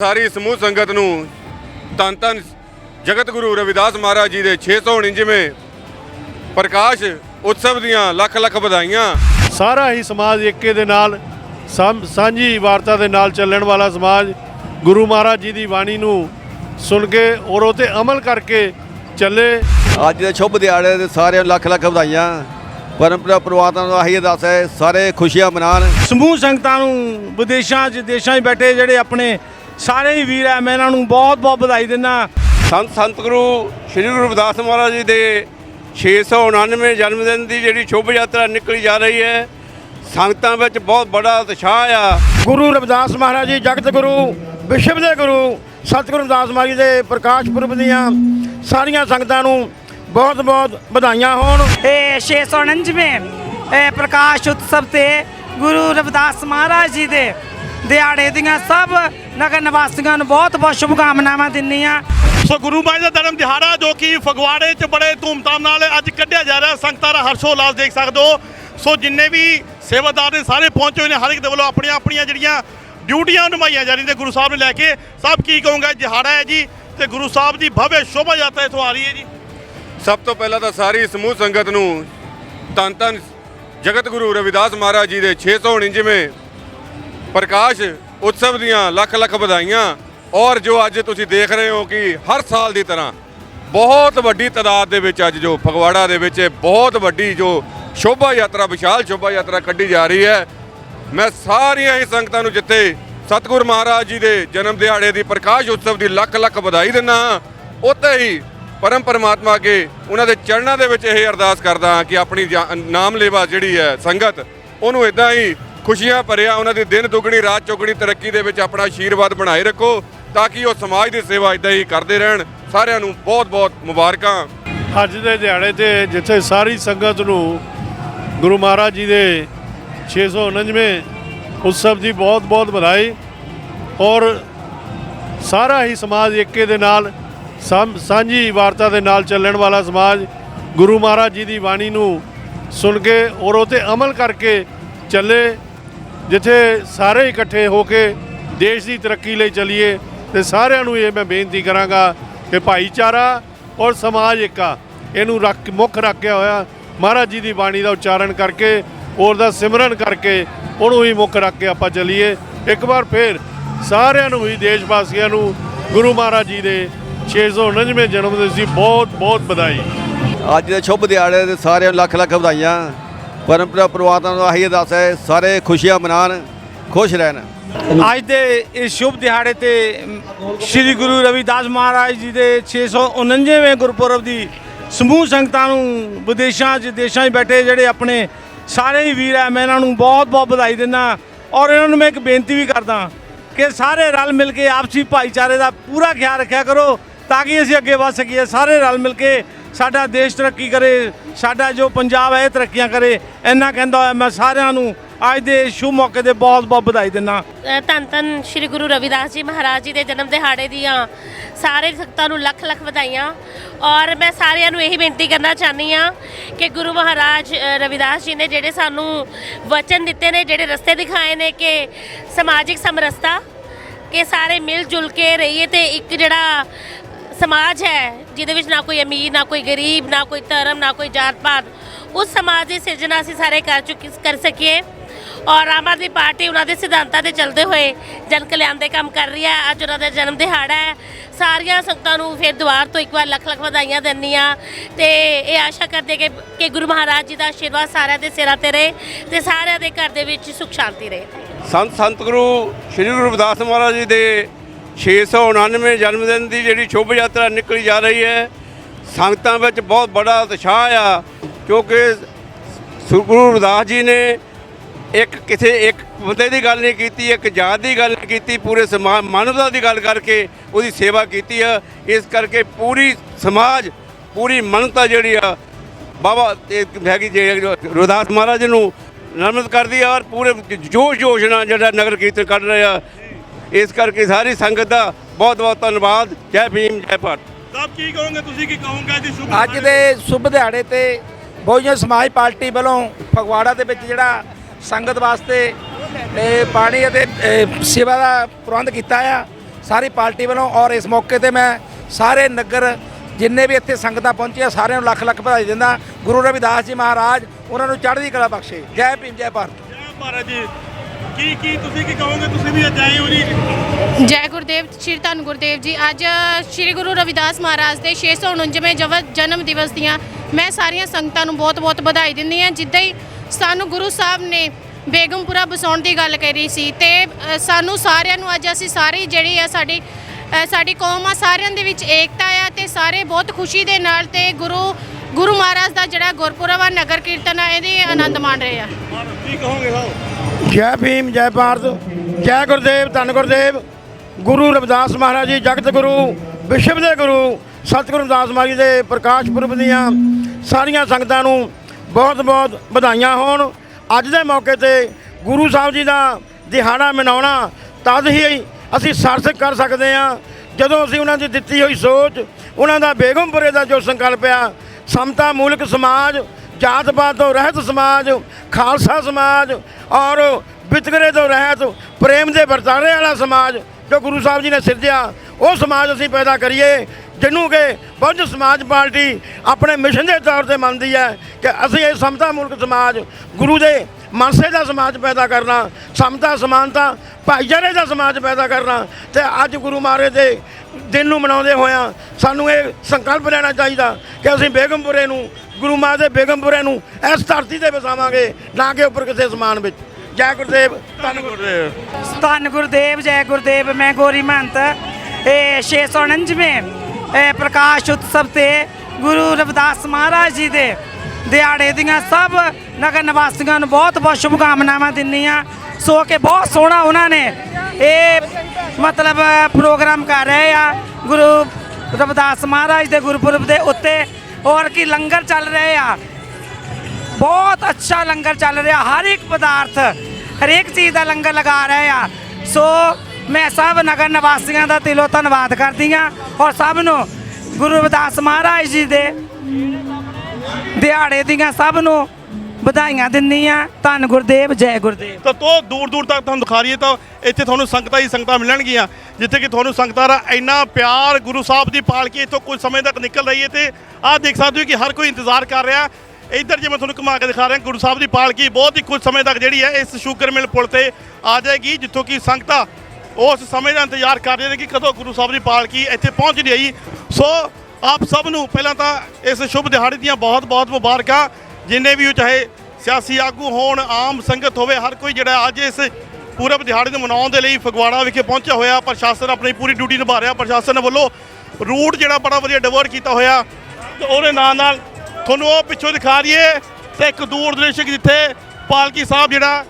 ਸਾਰੀ ਸਮੂਹ ਸੰਗਤ ਨੂੰ ਧੰਨ ਧੰਨ ਜਗਤ ਗੁਰੂ ਰਵਿਦਾਸ ਮਹਾਰਾਜ ਜੀ ਦੇ 649ਵੇਂ ਪ੍ਰਕਾਸ਼ ਉਤਸਵ ਦੀਆਂ ਲੱਖ ਲੱਖ ਵਧਾਈਆਂ। ਸਾਰਾ ਹੀ ਸਮਾਜ ਏਕੇ ਦੇ ਨਾਲ ਸਾਂਝ- ਵਾਰਤਾ ਦੇ ਨਾਲ ਚੱਲਣ ਵਾਲਾ ਸਮਾਜ ਗੁਰੂ ਮਹਾਰਾਜ ਜੀ ਦੀ ਬਾਣੀ ਨੂੰ ਸੁਣ ਕੇ ਔਰ ਉਹ ਤੇ ਅਮਲ ਕਰਕੇ ਚੱਲੇ। ਅੱਜ ਦੇ ਸ਼ੁਭ ਦਿਹਾੜੇ ਤੇ ਸਾਰਿਆਂ ਨੂੰ ਲੱਖ ਲੱਖ ਵਧਾਈਆਂ। ਪਰੰਪਰਾ ਪ੍ਰਵਾਤਾਂ ਨੂੰ ਆਹੀ ਅਰਦਾਸ ਹੈ ਸਾਰੇ ਖੁਸ਼ੀਆਂ ਮਨਾਉਣ ਸਮੂਹ ਸੰਗਤਾਂ ਨੂੰ ਵਿਦੇਸ਼ਾਂ 'ਚ ਦੇਸ਼ਾਂ 'ਚ ਬੈਠੇ ਜਿਹੜੇ ਆਪਣੇ ਸਾਰੇ ਹੀ ਵੀਰ ਆ ਮੈਂ ਇਹਨਾਂ ਨੂੰ ਬਹੁਤ ਬਹੁਤ ਵਧਾਈ ਦਿੰਦਾ। ਸੰਤ ਸੰਤ ਗੁਰੂ ਸ੍ਰੀ ਗੁਰੂ ਰਵਿਦਾਸ ਮਹਾਰਾਜ ਜੀ ਦੇ 699 ਜਨਮ ਦਿਨ ਦੀ ਜਿਹੜੀ ਸ਼ੁਭ ਯਾਤਰਾ ਨਿਕਲੀ ਜਾ ਰਹੀ ਹੈ ਸੰਗਤਾਂ ਵਿੱਚ ਬਹੁਤ ਬੜਾ ਉਤਸ਼ਾਹ ਆ। ਗੁਰੂ ਰਵਿਦਾਸ ਮਹਾਰਾਜ ਜੀ ਜਗਤ ਗੁਰੂ ਵਿਸ਼ਵ ਦੇ ਗੁਰੂ ਸਤਿਗੁਰੂ ਰਵਿਦਾਸ ਮਹਾਰਾਜ ਜੀ ਦੇ ਪ੍ਰਕਾਸ਼ ਪੁਰਬ ਦੀਆਂ ਸਾਰੀਆਂ ਸੰਗਤਾਂ ਨੂੰ ਬਹੁਤ ਬਹੁਤ ਵਧਾਈਆਂ ਹੋਣ। ਇਹ 649ਵੇਂ ਇਹ ਪ੍ਰਕਾਸ਼ ਉਤਸਵ ਤੇ ਗੁਰੂ ਰਵਿਦਾਸ ਮਹਾਰਾਜ ਜੀ ਦੇ ਦਿਹਾੜੇ ਦੀਆਂ ਸਭ ਨਗਰ ਨਿਵਾਸੀਆਂ ਨੂੰ ਬਹੁਤ ਬਹੁਤ ਸ਼ੁਭਕਾਮਨਾਵਾਂ ਦਿੰਨੀਆਂ। ਸੋ ਗੁਰੂ ਮਹਾਰਾਜ ਦਾ ਜਨਮ ਦਿਹਾੜਾ ਜੋ ਕਿ ਫਗਵਾੜੇ 'ਚ ਬੜੇ ਧੂਮਧਾਮ ਨਾਲ ਅੱਜ ਕੱਢਿਆ ਜਾ ਰਿਹਾ। ਸੰਗਤਾਂ ਦਾ ਹਰਸ਼ੋਲਾਸ ਦੇਖ ਸਕਦੇ ਹੋ। ਸੋ ਜਿੰਨੇ ਵੀ ਸੇਵਾਦਾਰ ਨੇ ਸਾਰੇ ਪਹੁੰਚੇ ਹੋਏ ਨੇ। ਹਰ ਇੱਕ ਦੇ ਵੱਲੋਂ ਆਪਣੀਆਂ ਆਪਣੀਆਂ ਜਿਹੜੀਆਂ ਡਿਊਟੀਆਂ ਨਿਭਾਈਆਂ ਜਾ ਰਹੀਆਂ ਨੇ ਗੁਰੂ ਸਾਹਿਬ ਨੂੰ ਲੈ ਕੇ। ਸਭ ਕੀ ਕਹੂੰਗਾ ਦਿਹਾੜਾ ਹੈ ਜੀ ਤੇ ਗੁਰੂ ਸਾਹਿਬ ਦੀ ਭਵਯ ਸ਼ੋਭਾ ਯਾਤਰਾ ਇੱਥੋਂ ਆ ਰਹੀ ਹੈ ਜੀ। ਸਭ ਤੋਂ ਪਹਿਲਾਂ ਤਾਂ ਸਾਰੀ ਸਮੂਹ ਸੰਗਤ ਨੂੰ ਧੰਨ ਧੰਨ ਜਗਤ ਗੁਰੂ ਰਵਿਦਾਸ ਮਹਾਰਾਜ ਜੀ ਦੇ 649ਵੇਂ ਪ੍ਰਕਾਸ਼ ਉਤਸਵ ਦੀਆਂ ਲੱਖ ਲੱਖ ਵਧਾਈਆਂ। ਔਰ ਜੋ ਅੱਜ ਤੁਸੀਂ ਦੇਖ ਰਹੇ ਹੋ ਕਿ ਹਰ ਸਾਲ ਦੀ ਤਰ੍ਹਾਂ ਬਹੁਤ ਵੱਡੀ ਤਾਦਾਦ ਦੇ ਵਿੱਚ ਅੱਜ ਜੋ ਫਗਵਾੜਾ ਦੇ ਵਿੱਚ ਇਹ ਬਹੁਤ ਵੱਡੀ ਜੋ ਸ਼ੋਭਾ ਯਾਤਰਾ, ਵਿਸ਼ਾਲ ਸ਼ੋਭਾ ਯਾਤਰਾ ਕੱਢੀ ਜਾ ਰਹੀ ਹੈ। ਮੈਂ ਸਾਰੀਆਂ ਹੀ ਸੰਗਤਾਂ ਨੂੰ ਜਿੱਥੇ ਸਤਿਗੁਰ ਮਹਾਰਾਜ ਜੀ ਦੇ ਜਨਮ ਦਿਹਾੜੇ ਦੀ, ਪ੍ਰਕਾਸ਼ ਉਤਸਵ ਦੀ ਲੱਖ ਲੱਖ ਵਧਾਈ ਦਿੰਦਾ ਹਾਂ, ਉੱਥੇ ਹੀ ਪਰਮ ਪਰਮਾਤਮਾ ਅੱਗੇ ਉਹਨਾਂ ਦੇ ਚਰਨਾਂ ਦੇ ਵਿੱਚ ਇਹ ਅਰਦਾਸ ਕਰਦਾ ਹਾਂ ਕਿ ਆਪਣੀ ਜਾ- ਨਾਮ ਲੇਵਾ ਜਿਹੜੀ ਹੈ ਸੰਗਤ, ਉਹਨੂੰ ਇਦਾਂ ਹੀ ਖੁਸ਼ੀਆਂ ਭਰਿਆ ਉਹਨਾਂ ਦੀ ਦਿਨ ਦੁੱਗਣੀ, ਰਾਤ ਚੌਗਣੀ ਤਰੱਕੀ ਦੇ ਵਿੱਚ ਆਪਣਾ ਆਸ਼ੀਰਵਾਦ ਬਣਾਏ ਰੱਖੋ ਤਾਂ ਕਿ ਉਹ ਸਮਾਜ ਦੀ ਸੇਵਾ ਇਦਾਂ ਹੀ ਕਰਦੇ ਰਹਿਣ। ਸਾਰਿਆਂ ਨੂੰ ਬਹੁਤ ਬਹੁਤ ਮੁਬਾਰਕਾਂ। ਅੱਜ ਦੇ ਦਿਹਾੜੇ ਤੇ ਜਿੱਥੇ ਸਾਰੀ ਸੰਗਤ ਨੂੰ ਗੁਰੂ ਮਹਾਰਾਜ ਜੀ ਦੇ 649ਵੇਂ ਉਤਸਵ ਦੀ ਬਹੁਤ ਬਹੁਤ ਵਧਾਈ ਔਰ ਸਾਰਾ ਹੀ ਸਮਾਜ ਏਕੇ ਦੇ ਨਾਲ, ਸਾਂਝ- ਸਾਂਝੀ ਵਾਰਤਾ ਦੇ ਨਾਲ ਚੱਲਣ ਵਾਲਾ ਸਮਾਜ ਗੁਰੂ ਮਹਾਰਾਜ ਜੀ ਦੀ ਬਾਣੀ ਨੂੰ ਸੁਣ ਕੇ ਔਰ ਉਹ ਤੇ ਅਮਲ ਕਰਕੇ ਚੱਲੇ। ਜਿੱਥੇ ਸਾਰੇ ਇਕੱਠੇ ਹੋ ਕੇ ਦੇਸ਼ ਦੀ ਤਰੱਕੀ ਲਈ ਚੱਲੀਏ ਤੇ ਸਾਰਿਆਂ ਨੂੰ ਇਹ ਮੈਂ ਬੇਨਤੀ ਕਰਾਂਗਾ ਕਿ ਭਾਈਚਾਰਾ ਔਰ ਸਮਾਜ ਏਕਾ ਇਹਨੂੰ ਰੱਖ ਮੁੱਖ ਰੱਖਿਆ ਹੋਇਆ। ਮਹਾਰਾਜ ਜੀ ਦੀ ਬਾਣੀ ਦਾ ਉਚਾਰਨ ਕਰਕੇ ਔਰ ਦਾ ਸਿਮਰਨ ਕਰਕੇ ਉਹਨੂੰ ਹੀ ਮੁੱਖ ਰੱਖ ਕੇ ਆਪਾਂ ਚੱਲੀਏ। ਇੱਕ ਵਾਰ ਫੇਰ ਸਾਰਿਆਂ ਨੂੰ ਹੀ ਦੇਸ਼ ਵਾਸੀਆਂ ਨੂੰ ਗੁਰੂ ਮਹਾਰਾਜ ਜੀ ਦੇ 649ਵੇਂ ਜਨਮ ਦਿਨ ਦੀ ਬਹੁਤ ਬਹੁਤ ਵਧਾਈ। ਅੱਜ ਦੇ ਸ਼ੁਭ ਦਿਹਾੜੇ ਤੇ ਸਾਰਿਆਂ ਨੂੰ ਲੱਖ ਲੱਖ ਵਧਾਈਆਂ। ਪਰੰਪਰਾ ਪਰਿਵਾਰਾਂ ਨੂੰ ਆਹੀ ਅਰਦਾਸ ਹੈ, ਸਾਰੇ ਖੁਸ਼ੀਆਂ ਮਨਾਉਣ, ਖੁਸ਼ ਰਹਿਣ। ਅੱਜ ਦੇ ਇਸ ਸ਼ੁਭ ਦਿਹਾੜੇ ਤੇ ਸ੍ਰੀ ਗੁਰੂ ਰਵਿਦਾਸ ਮਹਾਰਾਜ ਜੀ ਦੇ 649ਵੇਂ ਗੁਰਪੁਰਬ ਦੀ ਸਮੂਹ ਸੰਗਤਾਂ ਨੂੰ ਵਿਦੇਸ਼ਾਂ 'ਚ ਦੇਸ਼ਾਂ 'ਚ ਬੈਠੇ ਜਿਹੜੇ ਆਪਣੇ ਸਾਰੇ ਹੀ ਵੀਰ ਆ, ਮੈਂ ਇਹਨਾਂ ਨੂੰ ਬਹੁਤ ਬਹੁਤ ਵਧਾਈ ਦਿੰਦਾ ਔਰ ਇਹਨਾਂ ਨੂੰ ਮੈਂ ਇੱਕ ਬੇਨਤੀ ਵੀ ਕਰਦਾ ਕਿ ਸਾਰੇ ਰਲ ਮਿਲ ਕੇ ਆਪਸੀ ਭਾਈਚਾਰੇ ਦਾ ਪੂਰਾ ਖਿਆਲ ਰੱਖਿਆ ਕਰੋ ਤਾਂ ਕਿ ਅਸੀਂ ਅੱਗੇ ਵਧ ਸਕੀਏ। ਸਾਰੇ ਰਲ ਮਿਲ ਕੇ ਸਾਡਾ ਦੇਸ਼ ਤਰੱਕੀ ਕਰੇ, ਸਾਡਾ ਜੋ ਪੰਜਾਬ ਹੈ ਇਹ ਤਰੱਕੀਆਂ ਕਰੇ, ਇੰਨਾ ਕਹਿੰਦਾ ਹੋਇਆ ਮੈਂ ਸਾਰਿਆਂ ਨੂੰ ਅੱਜ ਦੇ ਸ਼ੁਭ ਮੌਕੇ ਤੇ ਬਹੁਤ ਬਹੁਤ ਵਧਾਈ ਦਿੰਦਾ। ਧੰਨ ਧੰਨ ਸ਼੍ਰੀ ਗੁਰੂ ਰਵਿਦਾਸ ਜੀ ਮਹਾਰਾਜ ਜੀ ਦੇ ਜਨਮ ਦਿਹਾੜੇ ਦੀਆਂ ਸਾਰੇ ਸੰਗਤਾਂ ਨੂੰ ਲੱਖ ਲੱਖ ਵਧਾਈਆਂ। ਔਰ ਮੈਂ ਸਾਰਿਆਂ ਨੂੰ ਇਹੀ ਬੇਨਤੀ ਕਰਨਾ ਚਾਹਨੀ ਆ ਕਿ ਗੁਰੂ ਮਹਾਰਾਜ ਰਵਿਦਾਸ ਜੀ ਨੇ ਜਿਹੜੇ ਸਾਨੂੰ ਵਚਨ ਦਿੱਤੇ ਨੇ, ਜਿਹੜੇ ਰਸਤੇ ਦਿਖਾਏ ਨੇ ਕਿ ਸਮਾਜਿਕ ਸਮਰਸਤਾ, ਕਿ ਸਾਰੇ ਮਿਲ ਜੁਲ ਕੇ ਰਹੀਏ ਤੇ ਇੱਕ ਜਿਹੜਾ ਸਮਾਜ ਹੈ ਜਿਹਦੇ ਵਿੱਚ ਨਾ ਕੋਈ ਅਮੀਰ ਨਾ ਕੋਈ ਗਰੀਬ ਨਾ ਕੋਈ ਧਰਮ ਨਾ ਕੋਈ ਜਾਤ ਪਾਤ ਉਸ ਸਮਾਜ ਦੀ ਸਿਰਜਣਾ ਅਸੀਂ ਸਾਰੇ ਕਰ ਚੁੱਕੀ ਕਰ ਸਕੀਏ ਔਰ ਆਮ ਆਦਮੀ ਪਾਰਟੀ ਉਹਨਾਂ ਦੇ ਸਿਧਾਂਤਾਂ ਤੇ ਚੱਲਦੇ ਹੋਏ ਜਨ ਕਲਿਆਣ ਦੇ ਕੰਮ ਕਰ ਰਹੀ ਹੈ ਅੱਜ ਉਹਨਾਂ ਦਾ ਜਨਮ ਦਿਹਾੜਾ ਹੈ ਸਾਰੀਆਂ ਸੰਗਤਾਂ ਨੂੰ ਫਿਰ ਦੁਆਰ ਤੋਂ ਇੱਕ ਵਾਰ ਲੱਖ ਲੱਖ ਵਧਾਈਆਂ ਦਿੰਦੀਆਂ ਤੇ ਇਹ ਆਸ਼ਾ ਕਰਦੇ ਕਿ ਕਿ ਗੁਰੂ ਮਹਾਰਾਜ ਜੀ ਦਾ ਆਸ਼ੀਰਵਾਦ ਸਾਰਿਆਂ ਦੇ ਸਿਰਾਂ ਤੇ ਰਹੇ ਤੇ ਸਾਰਿਆਂ ਦੇ ਘਰ ਦੇ ਵਿੱਚ ਸੁਖ ਸ਼ਾਂਤੀ ਰਹੇ ਸੰਤ ਸੰਤ ਗੁਰੂ ਸ੍ਰੀ ਗੁਰੂ ਰਵਿਦਾਸ ਮਹਾਰਾਜ ਜੀ ਦੇ 699 ਜਨਮ ਦਿਨ ਦੀ ਜਿਹੜੀ ਸ਼ੁਭ ਯਾਤਰਾ ਨਿਕਲੀ ਜਾ ਰਹੀ ਹੈ। ਸੰਗਤਾਂ ਵਿੱਚ ਬਹੁਤ ਬੜਾ ਉਤਸ਼ਾਹ ਆ, ਕਿਉਂਕਿ ਗੁਰੂ ਰਵਿਦਾਸ ਜੀ ਨੇ ਇੱਕ ਕਿਸੇ ਇੱਕ ਬੰਦੇ ਦੀ ਗੱਲ ਨਹੀਂ ਕੀਤੀ, ਇੱਕ ਜਾਤ ਦੀ ਗੱਲ ਨਹੀਂ ਕੀਤੀ, ਪੂਰੇ ਸਮਾਜ ਮਾਨਵਤਾ ਦੀ ਗੱਲ ਕਰਕੇ ਉਹਦੀ ਸੇਵਾ ਕੀਤੀ ਆ। ਇਸ ਕਰਕੇ ਪੂਰੀ ਸਮਾਜ, ਪੂਰੀ ਮਨਤਾ ਜਿਹੜੀ ਆ, ਬਾਬਾ ਹੈਗੀ ਜੇ ਰਵਿਦਾਸ ਮਹਾਰਾਜ ਨੂੰ ਨਮਨ ਕਰਦੀ ਆ ਔਰ ਪੂਰੇ ਜੋਸ਼ ਜੋਸ਼ ਨਾਲ ਜਿਹੜਾ ਨਗਰ ਕੀਰਤਨ ਕੱਢ ਰਿਹਾ ਇਸ ਕਰਕੇ ਸਾਰੀ ਸੰਗਤ ਦਾ ਬਹੁਤ ਬਹੁਤ ਧੰਨਵਾਦ। ਜੈ ਭੀਮ ਜੈ ਭਾਰਤ। ਸਭ ਕੀ ਕਹੋਗੇ ਤੁਸੀਂ ਕੀ ਕਹੋਗੇ ਜੀ ਸ਼ੁਭ ਅੱਜ ਦੇ ਸ਼ੁਭ ਦਿਹਾੜੇ ਤੇ ਬਹੁਜਨ ਸਮਾਜ ਪਾਰਟੀ ਵੱਲੋਂ ਫਗਵਾੜਾ ਦੇ ਵਿੱਚ ਜਿਹੜਾ ਸੰਗਤ ਵਾਸਤੇ ਇਹ ਪਾਣੀ ਅਤੇ ਸੇਵਾ ਦਾ ਪ੍ਰਬੰਧ ਕੀਤਾ ਆ ਸਾਰੀ ਪਾਰਟੀ ਵੱਲੋਂ। ਔਰ ਇਸ ਮੌਕੇ ਤੇ ਮੈਂ ਸਾਰੇ ਨਗਰ ਜਿੰਨੇ ਵੀ ਇੱਥੇ ਸੰਗਤਾਂ ਪਹੁੰਚੀਆਂ ਸਾਰਿਆਂ ਨੂੰ ਲੱਖ ਲੱਖ ਵਧਾਈ ਦਿੰਦਾ। ਗੁਰੂ ਰਵਿਦਾਸ ਜੀ ਮਹਾਰਾਜ ਉਹਨਾਂ ਨੂੰ ਚੜ੍ਹਦੀ ਕਲਾ ਬਖਸ਼ੇ। ਜੈ ਭੀਮ ਜੈ ਭਾਰਤ। ਜੈ ਮਹਾਰਾਜ ਜੀ। ਕੀ ਕੀ ਤੁਸੀਂ ਕੀ ਕਹੋਗੇ? ਤੁਸੀਂ ਵੀ ਅੱਜ ਆਏ ਹੋ ਜੀ। ਜੈ ਗੁਰਦੇਵ ਸ਼੍ਰੀ ਧੰਨ ਗੁਰਦੇਵ ਜੀ। ਅੱਜ ਸ਼੍ਰੀ ਗੁਰੂ ਰਵਿਦਾਸ ਮਹਾਰਾਜ ਦੇ 649ਵੇਂ ਜਵ- ਜਨਮ ਦਿਵਸ ਦੀਆਂ ਮੈਂ ਸਾਰੀਆਂ ਸੰਗਤਾਂ ਨੂੰ ਬਹੁਤ-ਬਹੁਤ ਵਧਾਈ ਦਿੰਦੀ ਹਾਂ। ਜਿੱਦਾਂ ਹੀ ਸਾਨੂੰ ਗੁਰੂ ਸਾਹਿਬ ਨੇ ਬੇਗਮਪੁਰਾ ਬਸਾਉਣ ਦੀ ਗੱਲ ਕਰੀ ਸੀ ਤੇ ਅ, ਸਾਨੂੰ ਸਾਰਿਆਂ ਨੂੰ ਅੱਜ ਅਸੀਂ ਸਾਰੇ ਜਿਹੜੀ ਆ ਸਾਡੀ ਅ, ਸਾਡੀ ਕੌਮ ਆ ਸਾਰਿਆਂ ਦੇ ਵਿੱਚ ਏਕਤਾ ਆ ਤੇ ਸਾਰੇ ਬਹੁਤ ਖੁਸ਼ੀ ਦੇ ਨਾਲ ਤੇ ਗੁਰੂ ਗੁਰੂ ਮਹਾਰਾਜ ਦਾ ਜਿਹੜਾ ਗੁਰਪੁਰਬ ਆ ਨਗਰ ਕੀਰਤਨ ਆ ਇਹਦੇ ਆਨੰਦ ਮਾਣ ਰਹੇ ਆ। ਕੀ ਕਹੋਗੇ ਸਾਹਿਬ ਜੈ ਭੀਮ, ਜੈ ਭਾਰਤ, ਜੈ ਗੁਰਦੇਵ, ਧੰਨ ਗੁਰਦੇਵ। ਗੁਰੂ ਰਵਿਦਾਸ ਮਹਾਰਾਜ ਜੀ, ਜਗਤ ਗੁਰੂ, ਵਿਸ਼ਵ ਦੇ ਗੁਰੂ, ਸਤਿਗੁਰੂ ਰਵਿਦਾਸ ਮਹਾਰਾਜ ਦੇ ਪ੍ਰਕਾਸ਼ ਪੁਰਬ ਦੀਆਂ ਸਾਰੀਆਂ ਸੰਗਤਾਂ ਨੂੰ ਬਹੁਤ-ਬਹੁਤ ਵਧਾਈਆਂ ਹੋਣ। ਅੱਜ ਦੇ ਮੌਕੇ ਤੇ ਗੁਰੂ ਸਾਹਿਬ ਜੀ ਦਾ ਦਿਹਾੜਾ ਮਨਾਉਣਾ ਤਦ ਹੀ ਅਸੀਂ ਸਾਰਥਕ ਕਰ ਸਕਦੇ ਹਾਂ। ਜਦੋਂ ਅਸੀਂ ਉਹਨਾਂ ਦੀ ਦਿੱਤੀ ਹੋਈ ਸੋਚ, ਉਹਨਾਂ ਦਾ ਬੇਗਮਪੁਰੇ ਦਾ ਜੋ ਸੰਕਲਪ ਆ, ਸਮਤਾ, ਮੂਲਕ ਸਮਾਜ ਜਾਤ ਪਾਤ ਤੋਂ ਰਹਿਤ ਸਮਾਜ, ਖਾਲਸਾ ਸਮਾਜ ਔਰ ਵਿਤਕਰੇ ਤੋਂ ਰਹਿਤ, ਪ੍ਰੇਮ ਦੇ ਵਰਤਾਰੇ ਵਾਲਾ ਸਮਾਜ ਜੋ ਗੁਰੂ ਸਾਹਿਬ ਜੀ ਨੇ ਸਿਰਜਿਆ ਉਹ ਸਮਾਜ ਅਸੀਂ ਪੈਦਾ ਕਰੀਏ ਜਿਹਨੂੰ ਕਿ ਬਹੁਜਨ ਸਮਾਜ ਪਾਰਟੀ ਆਪਣੇ ਮਿਸ਼ਨ ਦੇ ਤੌਰ ਤੇ ਮੰਨਦੀ ਹੈ ਕਿ ਅਸੀਂ ਇਹ ਸਮਤਾ ਮੂਲਕ ਸਮਾਜ, ਗੁਰੂ ਦੇ ਮਾਨਸੇ ਦਾ ਸਮਾਜ ਪੈਦਾ ਕਰਨਾ, ਸਮਤਾ, ਸਮਾਨਤਾ, ਭਾਈਚਾਰੇ ਦਾ ਸਮਾਜ ਪੈਦਾ ਕਰਨਾ ਤੇ ਅੱਜ ਗੁਰੂ ਮਹਾਰਾਜ ਦੇ ਦਿਨ ਨੂੰ ਮਨਾਉਂਦੇ ਹੋਇਆਂ ਸਾਨੂੰ ਇਹ ਸੰਕਲਪ ਲੈਣਾ ਚਾਹੀਦਾ ਕਿ ਅਸੀਂ ਬੇਗਮਪੁਰੇ ਨੂੰ, ਗੁਰੂ ਮਹਾਰਾਜ ਦੇ ਬੇਗਮਪੁਰੇ ਨੂੰ ਇਸ ਧਰਤੀ ਤੇ ਵਸਾਵਾਂਗੇ, ਨਾ ਕਿ ਉੱਪਰ ਕਿਸੇ ਸਮਾਨ ਵਿੱਚ। ਜੈ ਗੁਰਦੇਵ, ਧੰਨ ਗੁਰਦੇਵ ਧੰਨ ਗੁਰਦੇਵ, ਜੈ ਗੁਰਦੇਵ, ਮੈਂ ਗੋਰੀ ਮਹੰਤ। ਇਹ 649ਵੇਂ ਇਹ ਪ੍ਰਕਾਸ਼ ਉਤਸਵ ਤੇ ਗੁਰੂ ਰਵਿਦਾਸ ਮਹਾਰਾਜ ਜੀ ਦੇ ਦਿਹਾੜੇ ਦੀਆਂ ਸਭ ਨਗਰ ਨਿਵਾਸੀਆਂ ਨੂੰ ਬਹੁਤ ਬਹੁਤ ਸ਼ੁਭਕਾਮਨਾਵਾਂ ਦਿੰਦੀ ਆ। ਸੋ ਕਿ ਬਹੁਤ ਸੋਹਣਾ ਉਹਨਾਂ ਨੇ ਇਹ ਮਤਲਬ ਪ੍ਰੋਗਰਾਮ ਕਰ ਰਹੇ ਆ ਗੁਰੂ ਰਵਿਦਾਸ ਮਹਾਰਾਜ ਦੇ ਗੁਰਪੁਰਬ ਦੇ ਉੱਤੇ। ਔਰ ਕੀ ਲੰਗਰ ਚੱਲ ਰਹੇ ਆ। ਬਹੁਤ ਅੱਛਾ ਲੰਗਰ ਚੱਲ ਰਿਹਾ, ਹਰ ਇੱਕ ਪਦਾਰਥ, ਹਰੇਕ ਚੀਜ਼ ਦਾ ਲੰਗਰ ਲਗਾ ਰਹੇ ਆ। ਸੋ, ਮੈਂ ਸਭ ਨਗਰ ਨਿਵਾਸੀਆਂ ਦਾ ਦਿਲੋਂ ਧੰਨਵਾਦ ਕਰਦੀ ਆ ਔਰ ਸਭ ਨੂੰ ਗੁਰੂ ਰਵਿਦਾਸ ਮਹਾਰਾਜ ਜੀ ਦੇ ਦਿਹਾੜੇ ਦੀਆਂ ਸਭ ਨੂੰ ਵਧਾਈਆਂ ਦਿੰਦੀ ਆ ਧੰਨ ਗੁਰਦੇਵ, ਜੈ ਗੁਰਦੇਵ। ਤਾਂ ਤੋਂ ਦੂਰ ਦੂਰ ਤੱਕ ਤੁਹਾਨੂੰ ਦਿਖਾ ਰਹੀ ਹੈ ਤਾਂ ਇੱਥੇ ਤੁਹਾਨੂੰ ਸੰਗਤਾਂ ਹੀ ਸੰਗਤਾਂ ਮਿਲਣਗੀਆਂ, ਜਿੱਥੇ ਕਿ ਤੁਹਾਨੂੰ ਸੰਗਤਾਂ ਦਾ ਇੰਨਾ ਪਿਆਰ ਗੁਰੂ ਸਾਹਿਬ ਦੀ ਪਾਲਕੀ ਇੱਥੋਂ ਕੁਝ ਸਮੇਂ ਤੱਕ ਨਿਕਲ ਰਹੀ ਹੈ ਤੇ ਆਹ ਦੇਖ ਸਕਦੇ ਹੋ ਕਿ ਹਰ ਕੋਈ ਇੰਤਜ਼ਾਰ ਕਰ ਰਿਹਾ। ਇੱਧਰ ਜੇ ਮੈਂ ਤੁਹਾਨੂੰ ਘੁਮਾ ਕੇ ਦਿਖਾ ਰਿਹਾ, ਗੁਰੂ ਸਾਹਿਬ ਦੀ ਪਾਲਕੀ ਬਹੁਤ ਹੀ ਕੁਝ ਸਮੇਂ ਤੱਕ ਜਿਹੜੀ ਹੈ ਇਸ ਸ਼ੂਗਰ ਮਿਲ ਪੁਲ ਤੇ ਆ ਜਾਏਗੀ, ਜਿੱਥੋਂ ਕਿ ਸੰਗਤਾਂ ਉਸ ਸਮੇਂ ਦਾ ਇੰਤਜ਼ਾਰ ਕਰ ਰਹੀਆਂ ਨੇ ਕਿ ਕਦੋਂ ਗੁਰੂ ਸਾਹਿਬ ਦੀ ਪਾਲਕੀ ਇੱਥੇ ਪਹੁੰਚ ਰਹੀ ਸੋ ਆਪ ਸਭ ਨੂੰ ਪਹਿਲਾਂ ਤਾਂ ਇਸ ਸ਼ੁਭ ਦਿਹਾੜੇ ਦੀਆਂ ਬਹੁਤ ਬਹੁਤ ਮੁਬਾਰਕਾਂ। ਜਿੰਨੇ ਵੀ ਉਹ ਚਾਹੇ ਸਿਆਸੀ ਆਗੂ ਹੋਣ, ਆਮ ਸੰਗਤ ਹੋਵੇ, ਹਰ ਕੋਈ ਜਿਹੜਾ ਅੱਜ ਇਸ ਪੂਰਬ ਦਿਹਾੜੇ ਨੂੰ ਮਨਾਉਣ ਦੇ ਲਈ ਫਗਵਾੜਾ ਵਿਖੇ ਪਹੁੰਚਿਆ ਹੋਇਆ, ਪ੍ਰਸ਼ਾਸਨ ਆਪਣੀ ਪੂਰੀ ਡਿਊਟੀ ਨਿਭਾ ਰਿਹਾ। ਪ੍ਰਸ਼ਾਸਨ ਵੱਲੋਂ ਰੂਟ ਜਿਹੜਾ ਬੜਾ ਵਧੀਆ ਡਿਵਰਟ ਕੀਤਾ ਹੋਇਆ ਤੇ ਉਹਦੇ ਨਾਲ ਨਾਲ ਤੁਹਾਨੂੰ ਉਹ ਪਿੱਛੋਂ ਦਿਖਾ ਰਹੀਏ ਤੇ ਇੱਕ ਦੂਰ ਦ੍ਰਿਸ਼ ਜਿੱਥੇ ਪਾਲਕੀ ਸਾਹਿਬ ਜਿਹੜਾ